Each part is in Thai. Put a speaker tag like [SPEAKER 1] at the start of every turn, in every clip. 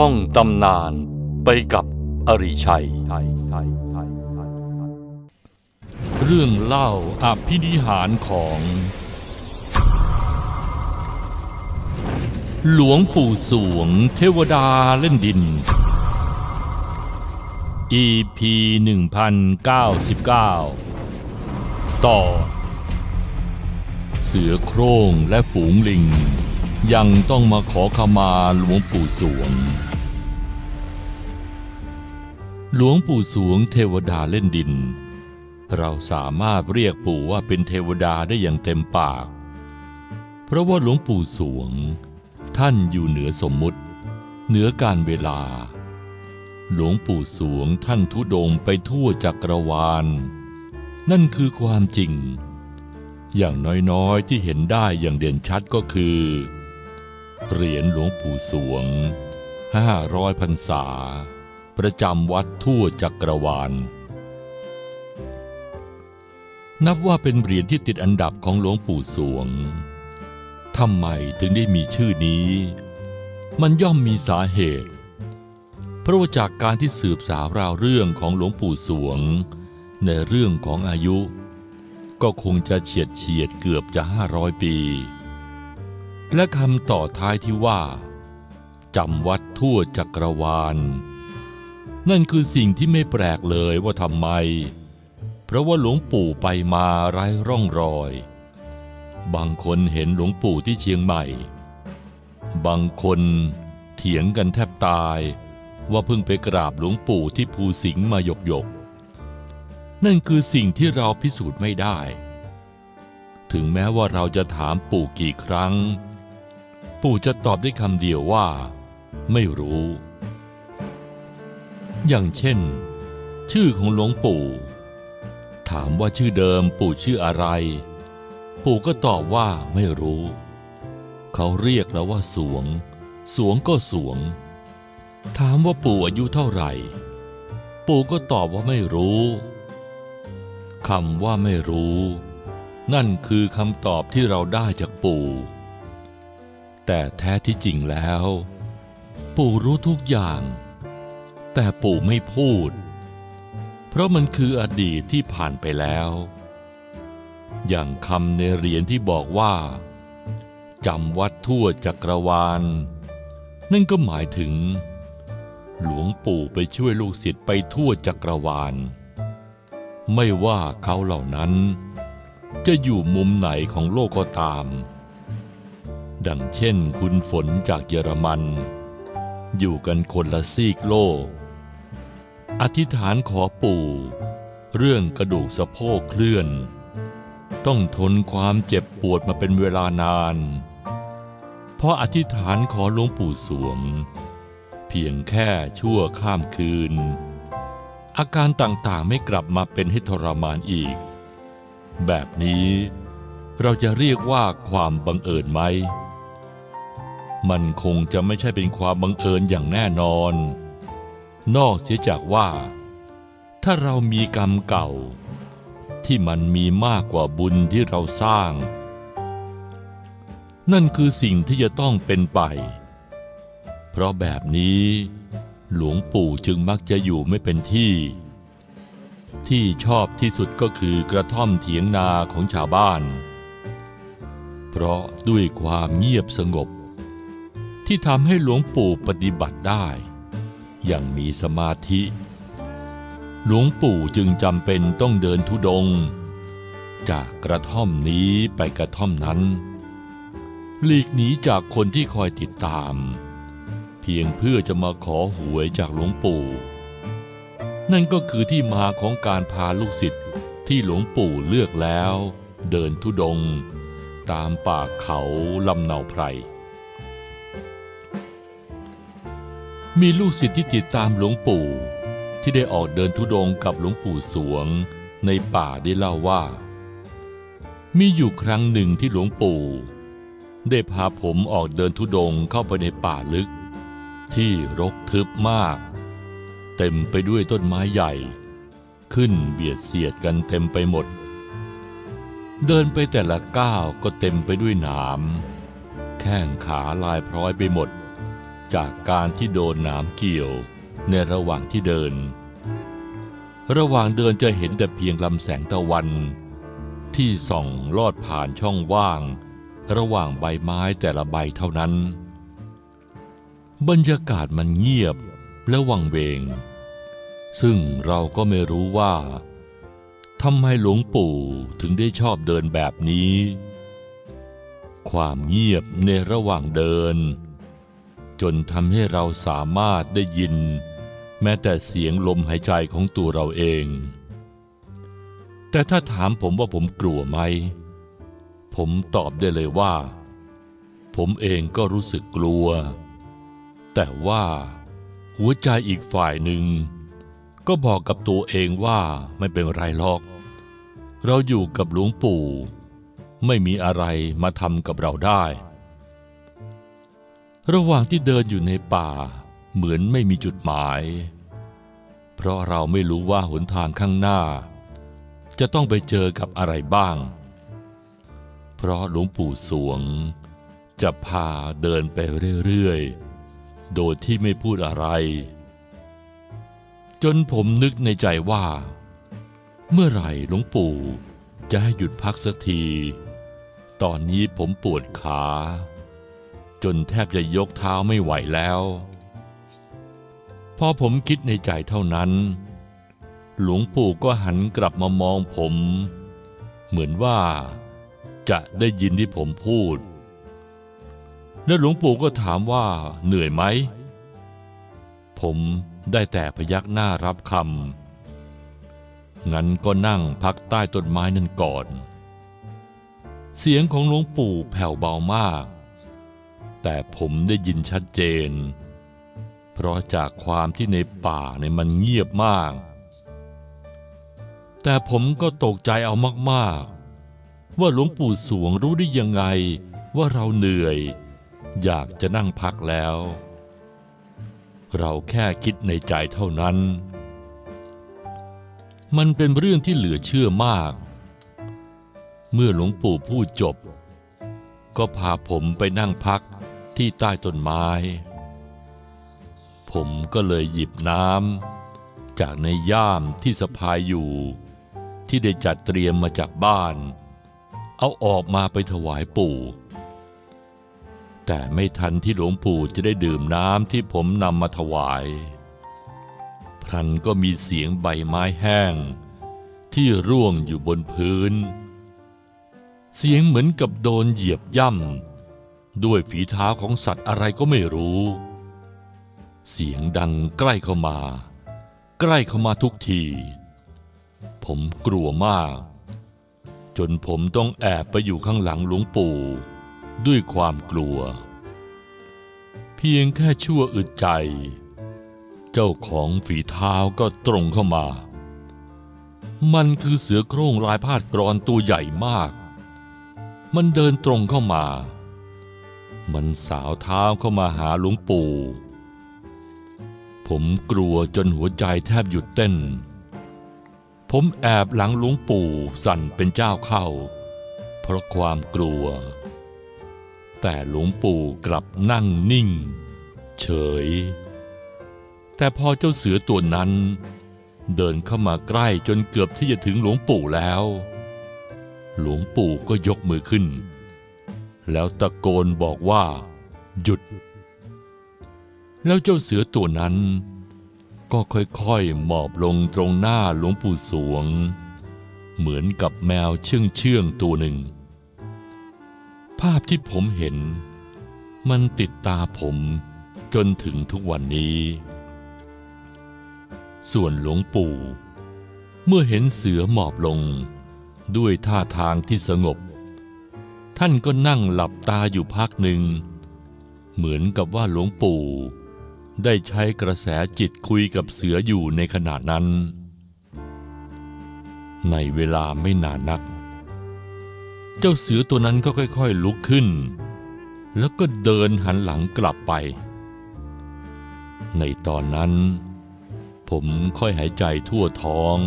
[SPEAKER 1] ท่องตำนานไปกับอริชัย เรื่องเล่าอภินิหารของ หลวงปู่สวงเทวดาเล่นดิน EP 1099 ต่อ เสือโคร่งและฝูงลิง ยังต้องมาขอขมาหลวงปู่สวง หลวงปู่สวงเทวดาเล่นดิน เราสามารถเรียกปู่ว่าเป็นเทวดาได้อย่างเต็มปาก เพราะว่าหลวงปู่สวง ท่านอยู่เหนือสมมุติ เหนือการเวลา หลวงปู่สวงท่านทุดงไปทั่วจักรวาล นั่นคือความจริงอย่างน้อยๆ ที่เห็นได้อย่างเด่นชัดก็คือ เหรียญหลวงปู่สวงห้าร้อยพรรษา ประจำวัดทั่วจักรวาล นับว่าเป็นเหรียญที่ติดอันดับของหลวงปู่สวง ทำไมถึงได้มีชื่อนี้ มันย่อมมีสาเหตุ เพราะว่าจากการที่สืบสาวราวเรื่องของหลวงปู่สวง ในเรื่องของอายุ ก็คงจะเฉียดเฉียดเกือบจะห้าร้อยปี และคำต่อท้ายที่ว่าจำวัดทั่วจักรวาล นั่นคือสิ่งที่ไม่แปลกเลยว่าทำไม เพราะว่าหลวงปู่ไปมาไร้ร่องรอย บางคนเห็นหลวงปู่ที่เชียงใหม่ บางคนเถียงกันแทบตาย ว่าเพิ่งไปกราบหลวงปู่ที่ภูสิงห์มาหยกหยก นั่นคือสิ่งที่เราพิสูจน์ไม่ได้ ถึงแม้ว่าเราจะถามปู่กี่ครั้ง ปู่จะตอบได้คำเดียวว่า ไม่รู้ อย่างเช่น ชื่อของหลวงปู่ ถามว่าชื่อเดิมปู่ชื่ออะไร ปู่ก็ตอบว่าไม่รู้ เขาเรียกแล้วว่าสวง สวงก็สวง ถามว่าปู่อายุเท่าไหร่ ปู่ก็ตอบว่าไม่รู้คำว่าไม่รู้ นั่นคือคำตอบที่เราได้จากปู่ แต่แท้ที่จริงแล้ว ปู่รู้ทุกอย่าง แต่ปู่ไม่พูด เพราะมันคืออดีตที่ผ่านไปแล้ว อย่างคำในเหรียญที่บอกว่าจำวัดทั่วจักรวาล นั่นก็หมายถึง หลวงปู่ไปช่วยลูกศิษย์ไปทั่วจักรวาล ไม่ว่าเขาเหล่านั้น จะอยู่มุมไหนของโลกก็ตาม ดังเช่นคุณฝนจากเยอรมัน อยู่กันคนละซีกโลก อธิษฐานขอปู่ เรื่องกระดูกสะโพกเคลื่อน ต้องทนความเจ็บปวดมาเป็นเวลานานเพราะอธิษฐานขอหลวงปู่สวง เพียงแค่ชั่วข้ามคืน อาการต่างๆไม่กลับมาเป็นให้ทรมานอีก แบบนี้เราจะเรียกว่าความบังเอิญไหม มันคงจะไม่ใช่เป็นความบังเอิญอย่างแน่นอน นอกเสียจากว่า ถ้าเรามีกรรมเก่า ที่มันมีมากกว่าบุญที่เราสร้าง นั่นคือสิ่งที่จะต้องเป็นไป เพราะแบบนี้หลวงปู่จึงมักจะอยู่ไม่เป็นที่ ที่ชอบที่สุดก็คือกระท่อมเถียงนาของชาวบ้าน เพราะด้วยความเงียบสงบ ที่ทำให้หลวงปู่ปฏิบัติได้ อย่างมีสมาธิ หลวงปู่จึงจำเป็นต้องเดินทุดง จากกระท่อมนี้ไปกระท่อมนั้น หลีกหนีจากคนที่คอยติดตาม เพียงเพื่อจะมาขอหวยจากหลวงปู่ นั่นก็คือที่มาของการพาลูกศิษย์ที่หลวงปู่เลือกแล้ว เดินทุดง ตามป่าเขาลำเนาไพร มีลูกศิษย์ที่ติดตามหลวงปู่ ที่ได้ออกเดินทุดงกับหลวงปู่สวงในป่าได้เล่าว่า มีอยู่ครั้งหนึ่งที่หลวงปู่ ได้พาผมออกเดินทุดงเข้าไปในป่าลึก ที่รกทึบมาก เต็มไปด้วยต้นไม้ใหญ่ ขึ้นเบียดเสียดกันเต็มไปหมด เดินไปแต่ละก้าวก็เต็มไปด้วยหนาม แข้งขาลายพร้อยไปหมด จากการที่โดนหนามเกี่ยวในระหว่างที่เดิน ระหว่างเดินจะเห็นแต่เพียงลำแสงตะวัน ที่ส่องลอดผ่านช่องว่าง ระหว่างใบไม้แต่ละใบเท่านั้น บรรยากาศมันเงียบและวังเวง ซึ่งเราก็ไม่รู้ว่าทำไมหลวงปู่ถึงได้ชอบเดินแบบนี้ ความเงียบในระหว่างเดิน จนทำให้เราสามารถได้ยิน แม้แต่เสียงลมหายใจของตัวเราเอง แต่ถ้าถามผมว่าผมกลัวไหม ผมตอบได้เลยว่า ผมเองก็รู้สึกกลัว แต่ว่าหัวใจอีกฝ่ายหนึ่ง ก็บอกกับตัวเองว่าไม่เป็นไรหรอก เราอยู่กับหลวงปู่ ไม่มีอะไรมาทำกับเราได้ ระหว่างที่เดินอยู่ในป่า เหมือนไม่มีจุดหมาย เพราะเราไม่รู้ว่าหนทางข้างหน้า จะต้องไปเจอกับอะไรบ้าง เพราะหลวงปู่สวง จะพาเดินไปเรื่อยๆ โดยที่ไม่พูดอะไร จนผมนึกในใจว่า เมื่อไหร่หลวงปู่จะให้หยุดพักสักที ตอนนี้ผมปวดขา จนแทบจะยกเท้าไม่ไหวแล้ว พอผมคิดในใจเท่านั้น หลวงปู่ก็หันกลับมามองผม เหมือนว่าจะได้ยินที่ผมพูด แล้วหลวงปู่ก็ถามว่าเหนื่อยไหม ผมได้แต่พยักหน้ารับคำ งั้นก็นั่งพักใต้ต้นไม้นั่นก่อน เสียงของหลวงปู่แผ่วเบามาก แต่ผมได้ยินชัดเจน เพราะจากความที่ในป่าในยมันเงียบมาก แต่ผมก็ตกใจเอามากๆ ว่าหลวงปู่สวงรู้ได้ยังไงว่าเราเหนื่อย อยากจะนั่งพักแล้ว เราแค่คิดในใจเท่านั้น มันเป็นเรื่องที่เหลือเชื่อมาก เมื่อหลวงปู่พูดจบก็พาผมไปนั่งพัก ที่ใต้ต้นไม้ ผมก็เลยหยิบน้ำจากในย่ามที่สะพายอยู่ ที่ได้จัดเตรียมมาจากบ้าน เอาออกมาไปถวายปู่ แต่ไม่ทันที่หลวงปู่จะได้ดื่มน้ำที่ผมนำมาถวายพลันก็มีเสียงใบไม้แห้ง ที่ร่วงอยู่บนพื้น เสียงเหมือนกับโดนเหยียบย่ำ ด้วยฝีเท้าของสัตว์อะไรก็ไม่รู้ เสียงดังใกล้เข้ามา ใกล้เข้ามาทุกที ผมกลัวมาก จนผมต้องแอบไปอยู่ข้างหลังหลวงปู่ ด้วยความกลัว เพียงแค่ชั่วอึดใจ เจ้าของฝีเท้าก็ตรงเข้ามา มันคือเสือโคร่งลายพาดกรอนตัวใหญ่มาก มันเดินตรงเข้ามา มันสาวเท้าเข้ามาหาหลวงปู่ ผมกลัวจนหัวใจแทบหยุดเต้น ผมแอบหลังหลวงปู่สั่นเป็นเจ้าเข้า เพราะความกลัว แต่หลวงปู่กลับนั่งนิ่ง เฉย แต่พอเจ้าเสือตัวนั้น เดินเข้ามาใกล้จนเกือบที่จะถึงหลวงปู่แล้ว หลวงปู่ก็ยกมือขึ้น แล้วตะโกนบอกว่า หยุด แล้วเจ้าเสือตัวนั้น ก็ค่อยๆหมอบลงตรงหน้าหลวงปู่สวง เหมือนกับแมวเชื่องเชื่องๆตัวหนึ่ง ภาพที่ผมเห็น มันติดตาผมจนถึงทุกวันนี้ ส่วนหลวงปู่ เมื่อเห็นเสือหมอบลง ด้วยท่าทางที่สงบ ท่านก็นั่งหลับตาอยู่พักหนึ่ง เหมือนกับว่าหลวงปู่ ได้ใช้กระแสจิตคุยกับเสืออยู่ในขณะนั้น ในเวลาไม่นานนัก เจ้าเสือตัวนั้นก็ค่อย ๆ ลุกขึ้น แล้วก็เดินหันหลังกลับไป ในตอนนั้น ผมค่อยหายใจทั่วท้อง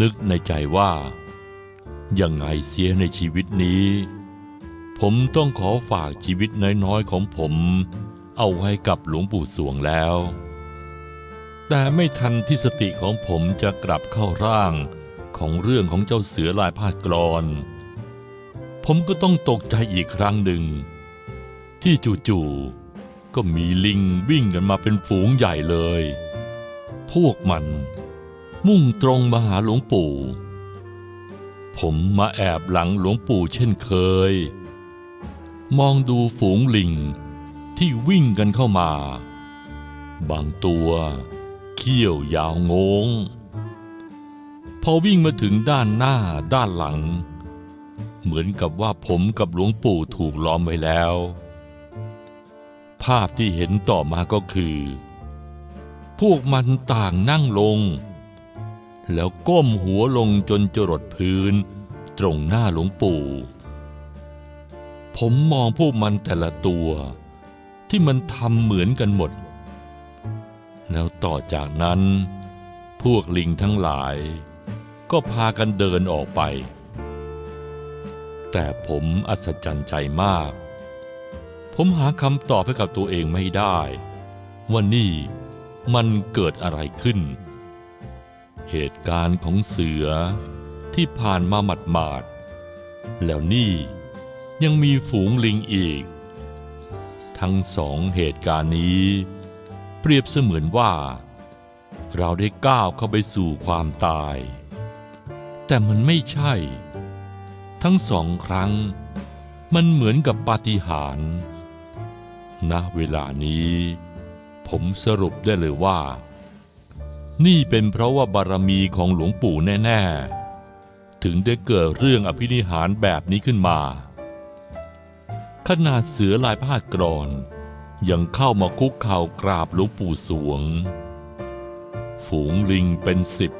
[SPEAKER 1] นึกในใจว่า ยังไงเสียในชีวิตนี้ ผมต้องขอฝากชีวิตน้อยๆของผม เอาไว้กับหลวงปู่สวงแล้ว แต่ไม่ทันที่สติของผมจะกลับเข้าร่างของเรื่องของเจ้าเสือลายพาดกรอน ผมก็ต้องตกใจอีกครั้งหนึ่ง ที่จู่ๆก็มีลิงวิ่งกันมาเป็นฝูงใหญ่เลย พวกมันมุ่งตรงมาหาหลวงปู่ ผมมาแอบหลังหลวงปู่เช่นเคย มองดูฝูงลิงที่วิ่งกันเข้ามา บางตัวเขี้ยวยาวงง พอวิ่งมาถึงด้านหน้าด้านหลัง เหมือนกับว่าผมกับหลวงปู่ถูกล้อมไว้แล้ว ภาพที่เห็นต่อมาก็คือ พวกมันต่างนั่งลง แล้วก้มหัวลงจนจรดพื้น ตรงหน้าหลวงปู่ ผมมองพวกมันแต่ละตัว ที่มันทำเหมือนกันหมด แล้วต่อจากนั้น พวกลิงทั้งหลาย ก็พากันเดินออกไป แต่ผมอัศจรรย์ใจมาก ผมหาคำตอบให้กับตัวเองไม่ได้ว่านี่มันเกิดอะไรขึ้น เหตุการณ์ของเสือที่ผ่านมาหมาดๆแล้วนี่ยังมีฝูงลิงอีก ทั้งสองเหตุการณ์นี้ เปรียบเสมือนว่า เราได้ก้าวเข้าไปสู่ความตาย แต่มันไม่ใช่ ทั้งสองครั้ง มันเหมือนกับปาฏิหาริย์ณเวลานี้ ผมสรุปได้เลยว่า นี่เป็นเพราะว่าบารมีของหลวงปู่แน่ๆ ถึงได้เกิดเรื่องอภินิหารแบบนี้ขึ้นมา ขนาดเสือลายพาดกรอน ยังเข้ามาคุกเข่ากราบหลวงปู่สวง ฝูงลิงเป็นสิบ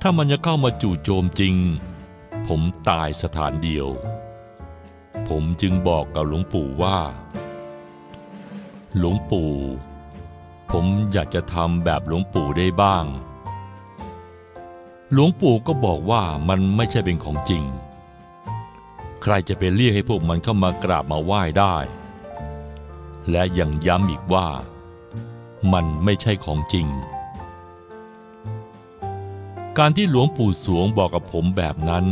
[SPEAKER 1] ถ้ามันจะเข้ามาจู่โจมจริง ผมตายสถานเดียว ผมจึงบอกกับหลวงปู่ว่า หลวงปู่ ผมอยากจะทำแบบหลวงปู่ได้บ้าง หลวงปู่ก็บอกว่ามันไม่ใช่เป็นของจริง ใครจะไปเรียกให้พวกมันเข้ามากราบมาไหว้ได้ และยังย้ำอีกว่า มันไม่ใช่ของจริง การที่หลวงปู่สวงบอกกับผมแบบนั้น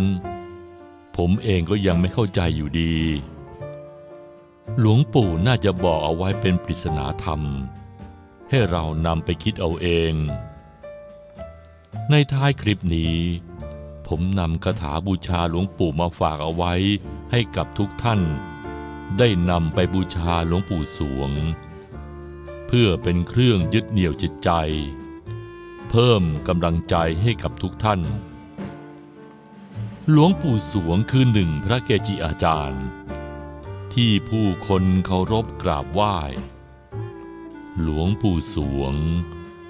[SPEAKER 1] ผมเองก็ยังไม่เข้าใจอยู่ดี หลวงปู่น่าจะบอกเอาไว้เป็นปริศนาธรรม ให้เรานำไปคิดเอาเอง ในท้ายคลิปนี้ ผมนำคาถาบูชาหลวงปู่มาฝากเอาไว้ให้กับทุกท่าน ได้นำไปบูชาหลวงปู่สวง เพื่อเป็นเครื่องยึดเหนี่ยวจิตใจ เพิ่มกำลังใจให้กับทุกท่าน หลวงปู่สวงคือหนึ่งพระเกจิอาจารย์ ที่ผู้คนเคารพกราบไหว้ หลวงปู่สวง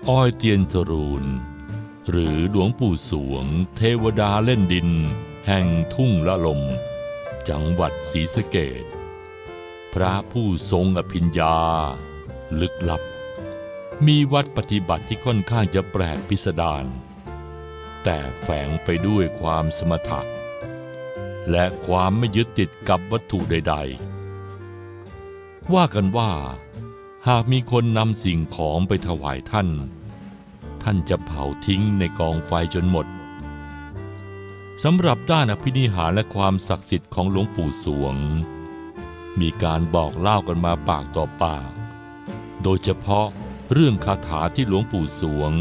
[SPEAKER 1] อ้อยเตียนจรูน หรือหลวงปู่สวง เทวดาเล่นดิน แห่งทุ่งละลม จังหวัดศรีสะเกดพระผู้ทรงอภิญญา ลึกลับ มีวัดปฏิบัติที่ค่อนข้างจะแปลกพิสดารแต่แฝงไปด้วยความสมถะและความไม่ยึดติดกับวัตถุใด ๆ ว่ากันว่า หากมีคนนำสิ่งของไปถวายท่าน ท่านจะเผาทิ้งในกองไฟจนหมดสำหรับด้านอภินิหารและความศักดิ์สิทธิ์ของหลวงปู่สวง มีการบอกเล่ากันมาปากต่อปาก โดยเฉพาะเรื่องคาถาที่หลวงปู่สวง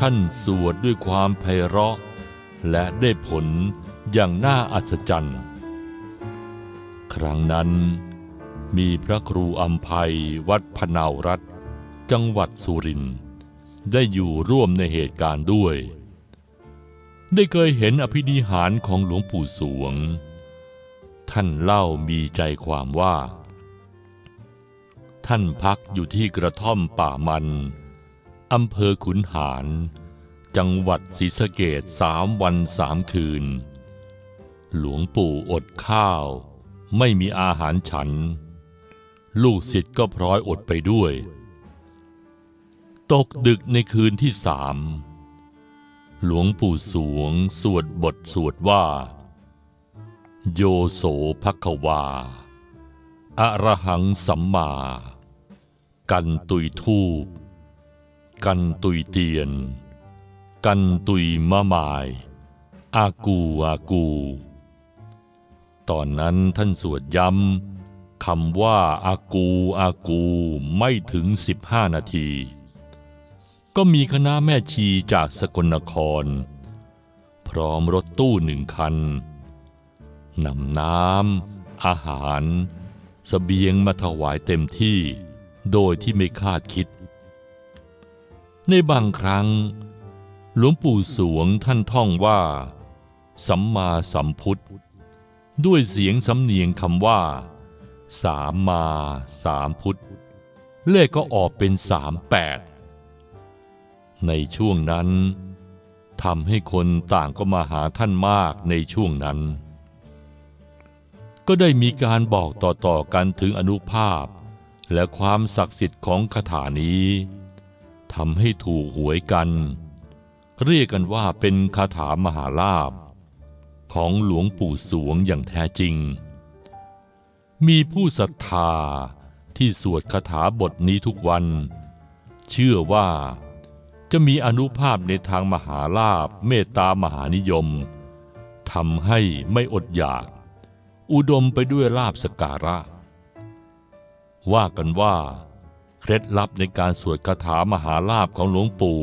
[SPEAKER 1] ท่านสวดด้วยความไพเราะ และได้ผลอย่างน่าอัศจรรย์ ครั้งนั้น มีพระครูอัมภัยวัดพนาวรัฐ จังหวัดสุรินทร์ได้อยู่ร่วมในเหตุการณ์ด้วย ได้เคยเห็นอภินิหารของหลวงปู่สวง ท่านเล่ามีใจความว่า ท่านพักอยู่ที่กระท่อมป่ามันอำเภอขุนหาร จังหวัดศรีสะเกดสามวันสามคืน หลวงปู่อดข้าว ไม่มีอาหารฉัน ลูกศิษย์ก็พร้อยอดไปด้วย ตกดึกในคืนที่สามหลวงปู่สวงสวดบทสวดว่า โยโสภควาอะระหังสัมมา กันตุยทูบกันตุยเตียน กันตุยมะหมาย อากูอากู ตอนนั้นท่านสวดย้ำ คำว่าอากูอากูไม่ถึง 15 นาที ก็มีคณะแม่ชีจากสกลนคร พร้อมรถตู้หนึ่งคันนำน้ำอาหารสเสบียงมาถวายเต็มที่โดยที่ไม่คาดคิด ในบางครั้ง หลวงปู่สวงท่านท่องว่า สัมมาสัมพุทธ ด้วยเสียงสำเนียงคำว่า สามมาสามพุทธ เลขก็ออกเป็นสามแปด ในช่วงนั้นทำให้คนต่างก็มาหาท่านมากในช่วงนั้น ก็ได้มีการบอกต่อๆกันถึงอนุภาพ และความศักดิ์สิทธิ์ของคาถานี้ทำให้ถูกหวยกัน เรียกกันว่าเป็นคาถามหาลาภของหลวงปู่สวงอย่างแท้จริง มีผู้ศรัทธาที่สวดคาถาบทนี้ทุกวัน เชื่อว่าจะมีอนุภาพในทางมหาลาภเมตตามหานิยมทำให้ไม่อดอยาก อุดมไปด้วยลาบสการะ ว่ากันว่า เคล็ดลับในการสวดคาถามหาลาภของหลวงปู่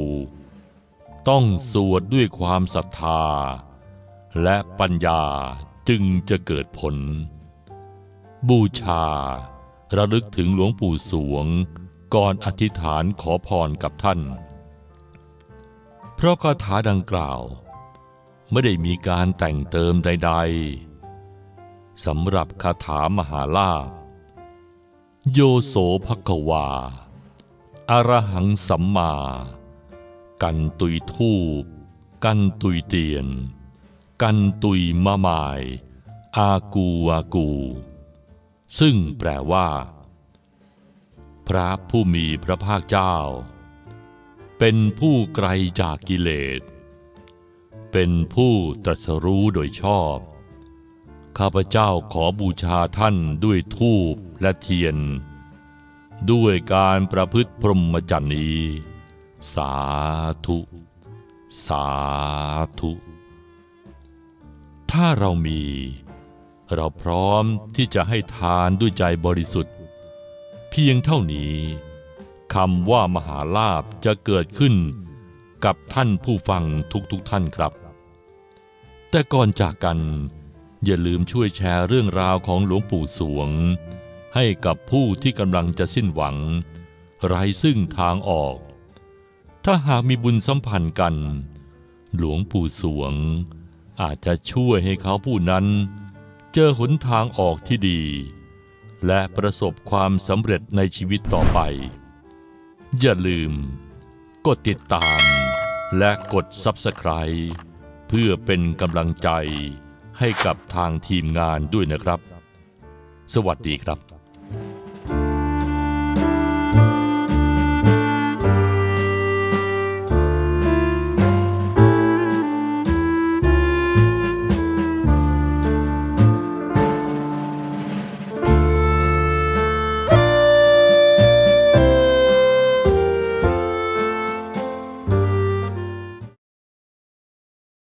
[SPEAKER 1] ต้องสวดด้วยความศรัทธา และปัญญาจึงจะเกิดผล บูชา ระลึกถึงหลวงปู่สวง ก่อนอธิษฐานขอพรกับท่าน เพราะคาถาดังกล่าว ไม่ได้มีการแต่งเติมใด ๆสำหรับคาถามหาลาภโยโสภควาอรหังสัมมา กันตุยทูปกันตุยเตียน กันตุยมะมาย อากูอากู ซึ่งแปลว่า พระผู้มีพระภาคเจ้า เป็นผู้ไกลจากกิเลส เป็นผู้ตรัสรู้โดยชอบ ข้าพเจ้าขอบูชาท่านด้วยทูปและเทียน ด้วยการประพฤติพรหมจรรย์นี้ สาธุ สาธุ ถ้าเรามี เราพร้อมที่จะให้ทานด้วยใจบริสุทธิ์ เพียงเท่านี้คำว่ามหาลาภจะเกิดขึ้นกับท่านผู้ฟังทุกๆทท่านครับ แต่ก่อนจากกัน อย่าลืมช่วยแชร์เรื่องราวของหลวงปู่สวง ให้กับผู้ที่กำลังจะสิ้นหวัง ไร้ซึ่งทางออก ถ้าหากมีบุญสัมพันธ์กัน หลวงปู่สวง อาจจะช่วยให้เขาผู้นั้น เจอหนทางออกที่ดี และประสบความสำเร็จในชีวิตต่อไป อย่าลืม กดติดตาม และกด Subscribe เพื่อเป็นกำลังใจให้กับทางทีมงานด้วยนะครับ สวัสดีครับ